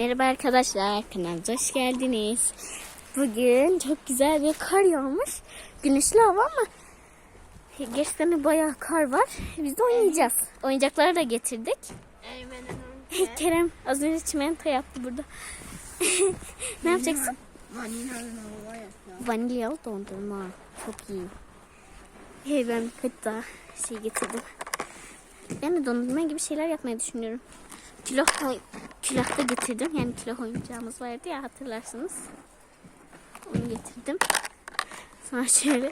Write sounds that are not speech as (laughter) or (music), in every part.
Merhaba arkadaşlar, kanalımıza hoş geldiniz. Bugün çok güzel bir kar yağmış. Güneşli hava ama gerçekten de bayağı kar var. Biz de oynayacağız. Oyuncakları da getirdik. (laughs) Kerem az önce çimento yaptı burada. (laughs) ne yapacaksın? Vanilyalı dondurma. Çok iyi. Hey ben hatta şey getirdim. Yani dondurma gibi şeyler yapmayı düşünüyorum. Kilo külah getirdim. Yani kilo oyuncağımız vardı ya hatırlarsınız. Onu getirdim. Sonra şöyle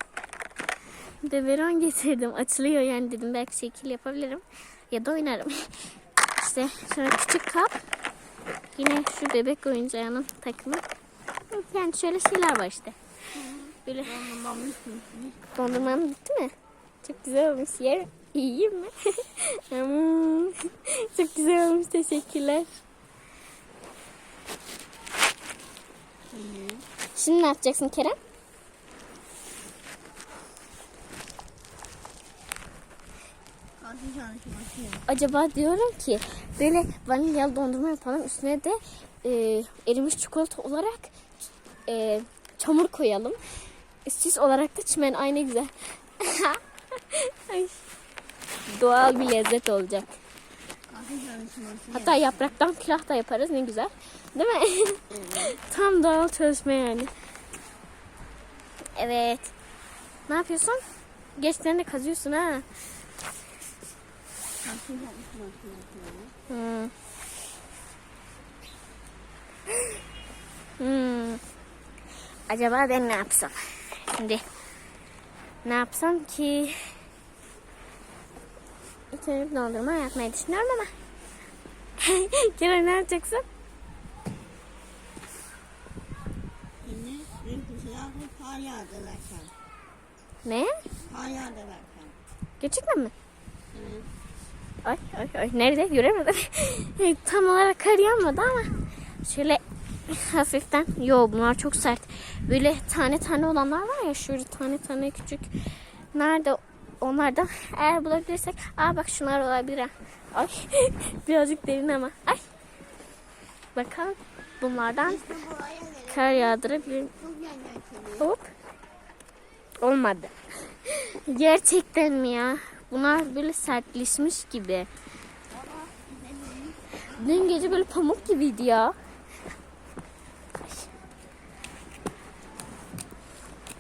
biberon getirdim. Açılıyor yani dedim belki şekil yapabilirim. Ya da oynarım. (laughs) İşte sonra küçük kap. Yine şu bebek oyuncağının takımı. Yani şöyle şeyler var işte. Böyle dondurmam bitti mi? Çok güzel olmuş. Yer yiyeyim mi? (laughs) Çok güzel olmuş. Teşekkürler. Şimdi ne yapacaksın Kerem? Acaba diyorum ki böyle vanilyalı dondurma yapalım. Üstüne de e, erimiş çikolata olarak e, çamur koyalım. Süs olarak da çimen aynı güzel. (laughs) Ay. Doğal bir lezzet olacak. Hatta yapraktan külah da yaparız ne güzel. Değil mi? (laughs) Tam doğal çalışma yani. Evet. Ne yapıyorsun? De kazıyorsun ha. Hmm. Hmm. Acaba ben ne yapsam? Şimdi ne yapsam ki? İçerip dondurma yapmayı düşünüyorum ama. (laughs) Kerem ne yapacaksın? Bir silahla kar yağdırırken. Ne? Kar yağdırırken. Gerçekten mi? Evet. Ay ay ay nerede göremedim. (laughs) Tam olarak kar yağmadı ama şöyle hafiften. Yo bunlar çok sert. Böyle tane tane olanlar var ya şöyle tane tane küçük. Nerede onlardan eğer bulabilirsek. Aa bak şunlar olabilir ha. Ay (laughs) birazcık derin ama. Ay. Bakalım bunlardan kar yan Hop. Olmadı. Gerçekten mi ya? Bunlar böyle sertleşmiş gibi. Dün gece böyle pamuk gibiydi ya.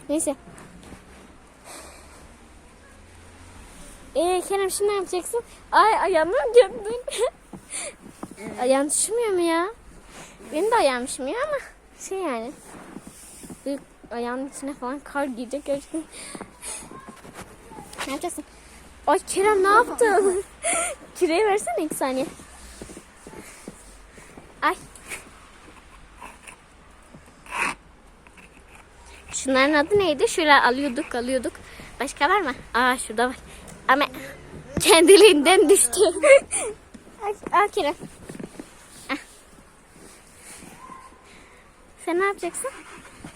Neyse. Ee Kerem şimdi ne yapacaksın? Ay ayağımı gömdün. Ayağın düşmüyor mu ya? Benim de ayağım düşmüyor ama şey yani. Böyle ayağımın içine falan kar girecek gerçekten. Ne yapacaksın? Ay Kerem ne yaptın? (laughs) Küreği versene iki saniye. Ay. Şunların adı neydi? Şöyle alıyorduk alıyorduk. Başka var mı? Aa şurada var. Ama kendiliğinden düştü. Ay, al Kerem. Ah. Sen ne yapacaksın?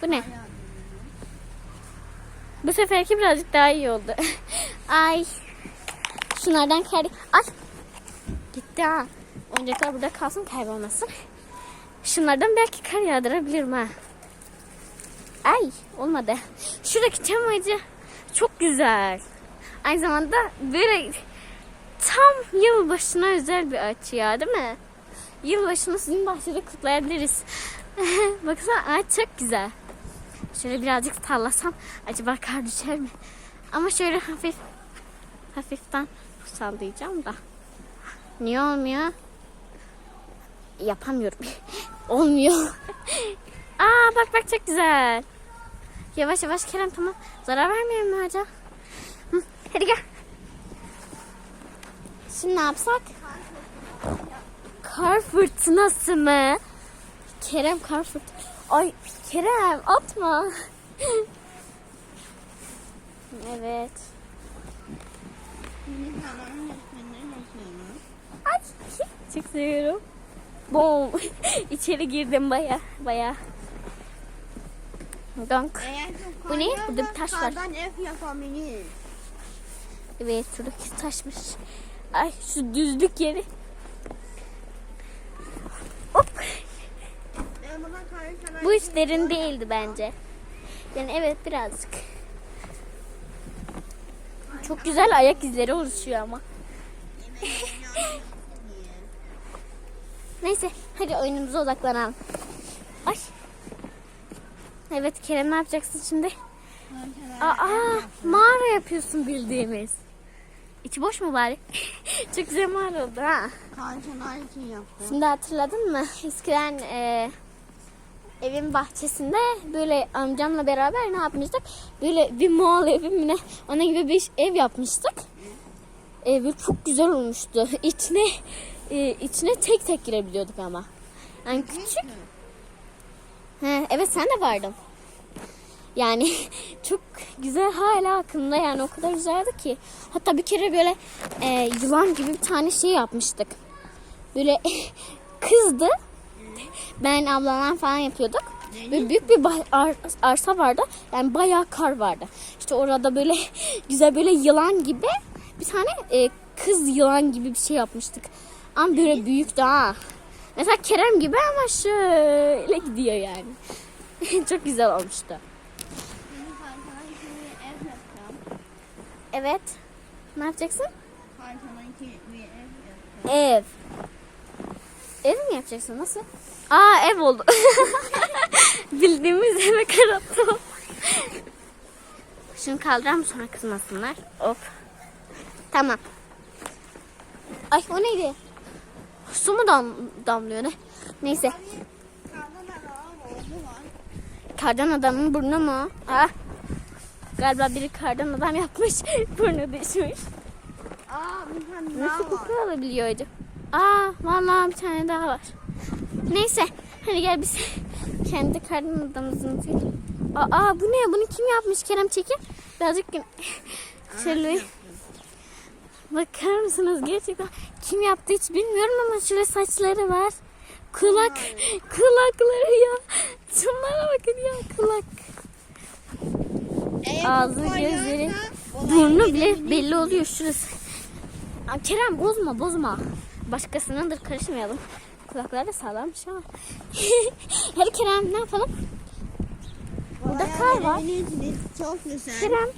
Bu ne? Bu seferki birazcık daha iyi oldu. (laughs) Ay. Şunlardan kar... Ay. Gitti ha. Oyuncaklar burada kalsın kaybolmasın. Şunlardan belki kar yağdırabilirim ha. Ay olmadı. Şuradaki çam ağacı çok güzel. Aynı zamanda böyle tam yılbaşına özel bir ağaç ya değil mi? Yılbaşını sizin bahçede kutlayabiliriz. (laughs) Baksana ağaç çok güzel. Şöyle birazcık sallasam acaba kar düşer mi? Ama şöyle hafif hafiften sallayacağım da. Niye olmuyor? Yapamıyorum. (laughs) Olmuyor. (laughs) Aa bak bak çok güzel. Yavaş yavaş Kerem tamam. Zarar vermiyor mu ağaca? Hadi gel. Şimdi ne yapsak? Kar fırtınası mı? Kerem kar fırtınası. Ay Kerem atma. evet. Ay çok seviyorum. Bom. (laughs) İçeri girdim baya baya. Çok Bu ne? Burada bir taş var. Ev yapabiliriz. Evet şuradaki taşmış. Ay şu düzlük yeri. Hop. Bu hiç derin değildi bence. Yani evet birazcık. Çok güzel ayak izleri oluşuyor ama. (laughs) Neyse hadi oyunumuza odaklanalım. Ay. Evet Kerem ne yapacaksın şimdi? Aa mağara yapıyorsun bildiğimiz. İçi boş mu bari? (laughs) Çok mağara oldu ha. Karıncalar için yaptım. Şimdi hatırladın mı? Eskiden e, evin bahçesinde böyle amcamla beraber ne yapmıştık? Böyle bir Moğol evi mi ne? Onun gibi bir ev yapmıştık. E, böyle çok güzel olmuştu. (laughs) İçine e, içine tek tek girebiliyorduk ama. Yani küçük. He, evet sen de vardın. Yani (laughs) çok güzel hala aklımda yani o kadar güzeldi ki. Hatta bir kere böyle e, yılan gibi bir tane şey yapmıştık. Böyle (laughs) kızdı. Ben ablamla falan yapıyorduk. Böyle büyük bir ar- arsa vardı. Yani bayağı kar vardı. İşte orada böyle (laughs) güzel böyle yılan gibi bir tane e, kız yılan gibi bir şey yapmıştık. Ama böyle büyük daha. Mesela Kerem gibi ama şöyle gidiyor yani. Çok güzel olmuştu. Şimdi karıncalar için bir ev yapacağım. Evet. Ne yapacaksın? Bir ev. Ev. Ev mi yapacaksın? Nasıl? Aa ev oldu. (laughs) Bildiğimiz eve karattım. Şunu kaldıram sonra kızmasınlar. Hop. Tamam. Ay o neydi? Su mu dam damlıyor ne? Neyse. Kardan adamın burnu mu? Ah. Galiba biri kardan adam yapmış. (laughs) Burnu düşmüş. Aa bir tane Nasıl koku alabiliyor acaba? Aa vallahi bir tane daha var. Neyse hadi gel biz (laughs) kendi kardan adamımızın Aa bu ne? Bunu kim yapmış Kerem Çekin? Birazcık şöyle bakar mısınız gerçekten kim yaptı hiç bilmiyorum ama şöyle saçları var. Kulak, kulakları ya. Şunlara bakın ya kulak. Ağzı, gözleri, Burnu bile belli oluyor şurası. Kerem bozma bozma. Başkasınındır karışmayalım. Kulakları da sağlammış ama. (laughs) Hadi Kerem ne yapalım? Burada kar var. Çok güzel. Kerem.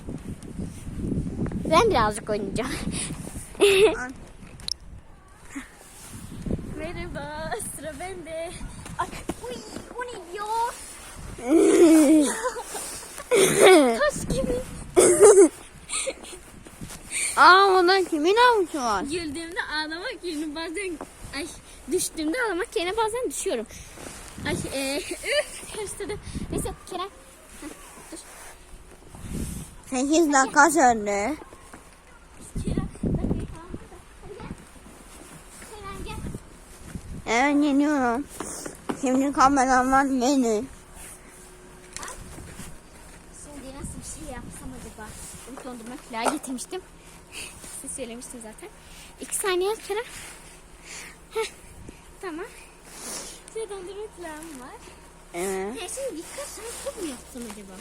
Ben birazcık oynayacağım. (laughs) Merhaba sıra bende. Ay, uy, o ne diyor? (laughs) Taş gibi. Aa ondan kimin avucu var? Güldüğümde ağlamak yerine bazen ay düştüğümde ağlamak yerine bazen düşüyorum. Ay e, üf karıştırdım. Neyse Kerem. Heh, dur. 8 dakika söndü. Kerem. bak bir tamam da. Hadi gel. Kerem gel. Evet yeniyorum. Şimdi kameraman benim. Şimdi nasıl bir şey yapsam acaba? Pilav getirmiştim. Size söylemiştim zaten. İki saniye Kerem. Heh, tamam. Şöyle dondurma pilavım var. Evet. Ya şimdi birkaç tane top mu yapsam acaba?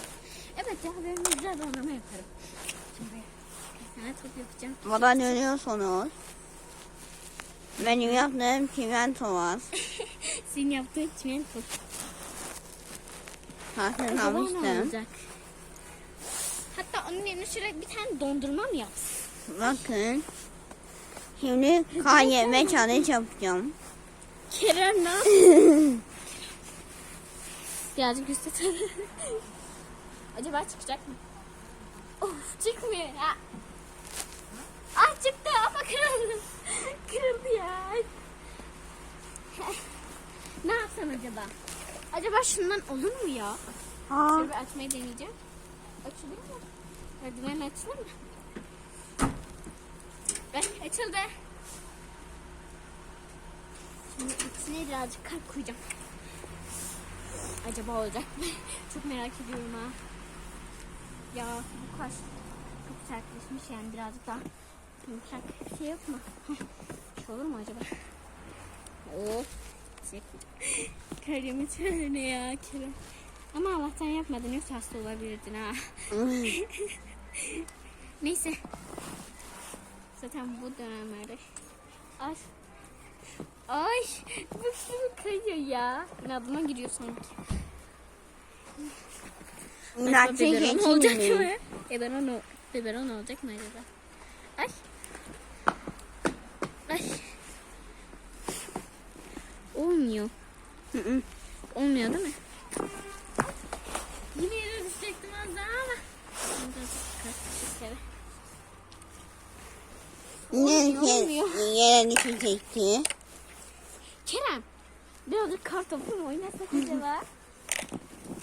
Evet ya ben bir güzel dondurma yaparım. Şimdi bir tane top yapacağım. Bana dönüyorsunuz. Benim yaptığım çimento var. (laughs) Senin yaptığın çimento. Zaten Acaba ne almıştım. olacak? Yerine şöyle bir tane dondurma mı yapsın? Bakın. Şimdi KYM challenge yapacağım. Kerem ne (laughs) Birazcık tabii. Acaba çıkacak mı? Of çıkmıyor ya. Ah çıktı ama kırıldı. Kırıldı ya. (laughs) ne yapsam acaba? Acaba şundan olur mu ya? Aa, Şöyle açmayı deneyeceğim. Açılır mı? Merdivenle açılır mı? Ve açıldı. Şimdi içine birazcık kalp koyacağım. Acaba olacak mı? (laughs) Çok merak ediyorum ha. Ya bu kaş çok sertleşmiş yani birazcık daha yumuşak bir şey yok mu? (laughs) Şey olur mu acaba? Oh. (laughs) Karımı çöre ya Kerem. Ama Allah'tan yapmadın yoksa hasta olabilirdin ha. Neyse. Zaten bu dönemlerde. Ay. Ay bak şunu kayıyor ya. İnadıma giriyor sanki. Bunlar Biberon olacak mı? Biberon, o- biberon olacak mı acaba? Ay. Ay. Olmuyor. Hı hı. Olmuyor değil mi? Yine yere düşecektim az daha ama. Olmuyor, ke- yere düşecekti. Kerem. Birazcık kar topu mu oynasak acaba?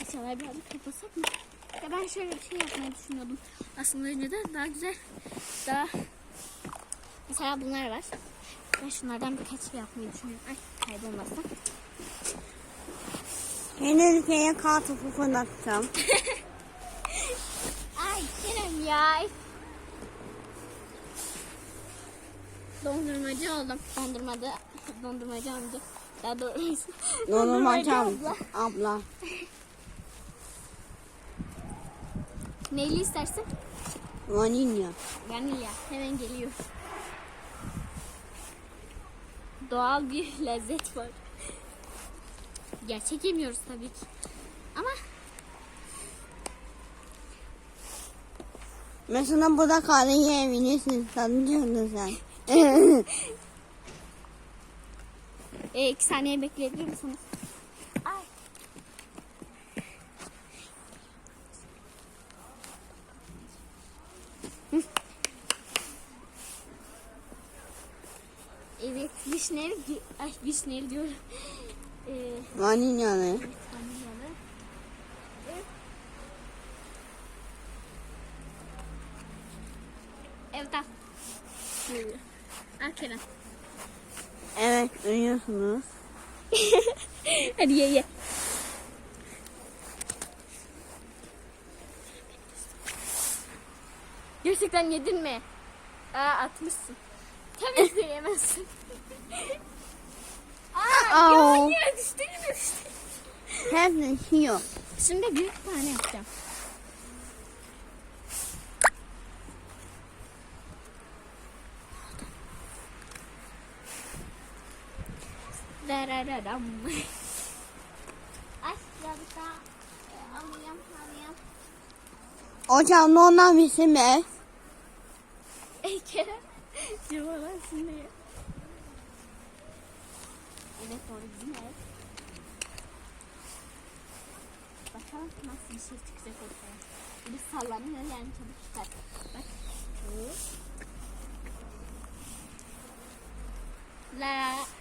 İnşallah birazcık toplasak mı? Ya ben şöyle bir şey yapmayı düşünüyordum. Aslında önceden daha güzel. Daha... Mesela bunlar var. Ben şunlardan birkaç şey yapmayı düşünüyorum. Ay kaybolmasın. Yine ülkeye kar topu fırlatacağım. (laughs) Ay Kerem ya. Dondurmacı oldum. Dondurmacı, (laughs) dondurmacı amca. Daha doğrusu. (laughs) Dondurmacı abla. Abla. Neyli istersin? Vanilya. Vanilya. Hemen geliyor. Doğal bir (laughs) lezzet var. Gerçek yemiyoruz tabii ki. Ama Mesela burada karı yiyebilirsin. Sanıyorsun sen. (laughs) e, iki saniye bekleyebilir misiniz? Ay. (laughs) Evet, vişneli, ay vişneli diyorum. Ee, Vanilyalı. vanilyalı. Evet. Evet, al. Kerem. Evet görüyorsunuz. (laughs) Hadi ye ye. Gerçekten yedin mi? Aa atmışsın. Tabii ki yemezsin. (laughs) Aa, Aa. ya yine düştü yine düştü. Hepsi yiyor. Şimdi büyük tane yapacağım. Dararadam. Ay birazcık daha alayım alayım. Hocam ondan bizim ev. Ey Kerem. Şimdi. Evet doğru bizim ev. Bakalım nasıl bir şey çıkacak ortaya. Bir sallanıyor yani çabuk çıkar. Bak. La.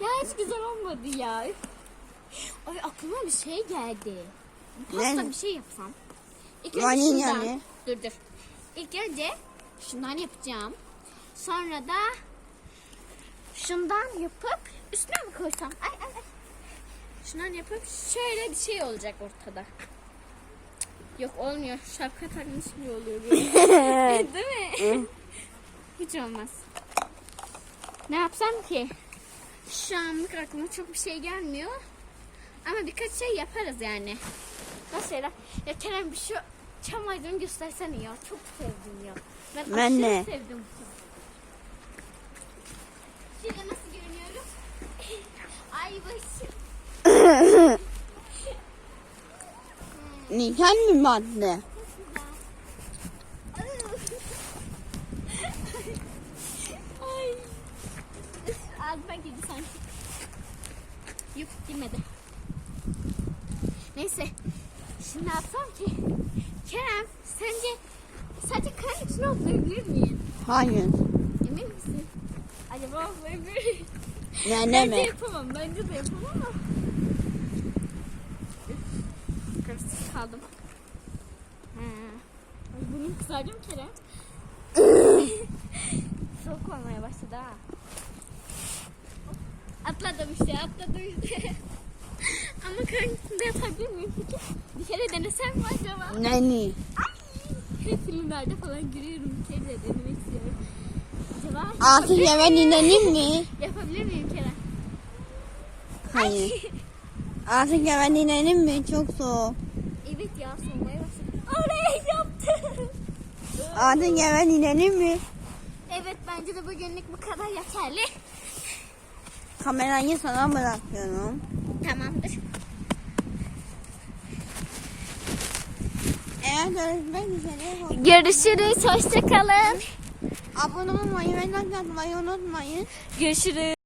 Ya hiç güzel olmadı ya. Ay aklıma bir şey geldi. Pasta Ne? bir şey yapsam. İlk önce Vanilya şundan. ne? Dur dur. İlk önce şundan yapacağım. Sonra da şundan yapıp üstüne mi koysam? Ay ay ay. Şundan yapıp şöyle bir şey olacak ortada. Yok olmuyor. Şapka takmış gibi oluyor. böyle. (laughs) Değil mi? Hiç olmaz. Ne yapsam ki? Şu anlık aklıma çok bir şey gelmiyor. Ama birkaç şey yaparız yani. Şeyler? Ya Kerem bir şu çam ağacını göstersene ya. Çok sevdim ya. Ben, Ben aşırı de. sevdim. Şöyle nasıl görünüyorum? (laughs) Ay başım. (laughs) Nikel mi madde? Ay. Üf, Ağzıma girdi sanki. Yok girmedi. Neyse. Şimdi ne yapsam ki? Kerem sence sadece kayanın içine atlayabilir miyim? Hayır. Emin misin? Acaba atlayabilir miyim? Ne Bence yapamam. Bence de yapamam ama. Karışık kaldım. Ha. Ay bunun kızardı mı Kerem? (laughs) Soğuk olmaya başladı ha. Atladım işte atladım işte. (laughs) ama karın içinde yapabilir miyim peki? Bir kere denesem mi acaba? Neni? Ay, filmlerde falan görüyorum. Kere de denemek istiyorum. Acaba yeme miyim? dinlenin mi? (laughs) Yapabilir miyim Kerem? Hayır. Artık yeme dinlenin mi? Çok soğuk. Evet ya soğumaya başladı. Oraya yaptı. Artık yeme dinlenin mi? evet bence de bugünlük bu kadar yeterli. Kamerayı sana bırakıyorum. Tamamdır. Eğer görüşmek üzere. Görüşürüz. Hoşçakalın. Abone olmayı ve like atmayı unutmayın. Görüşürüz.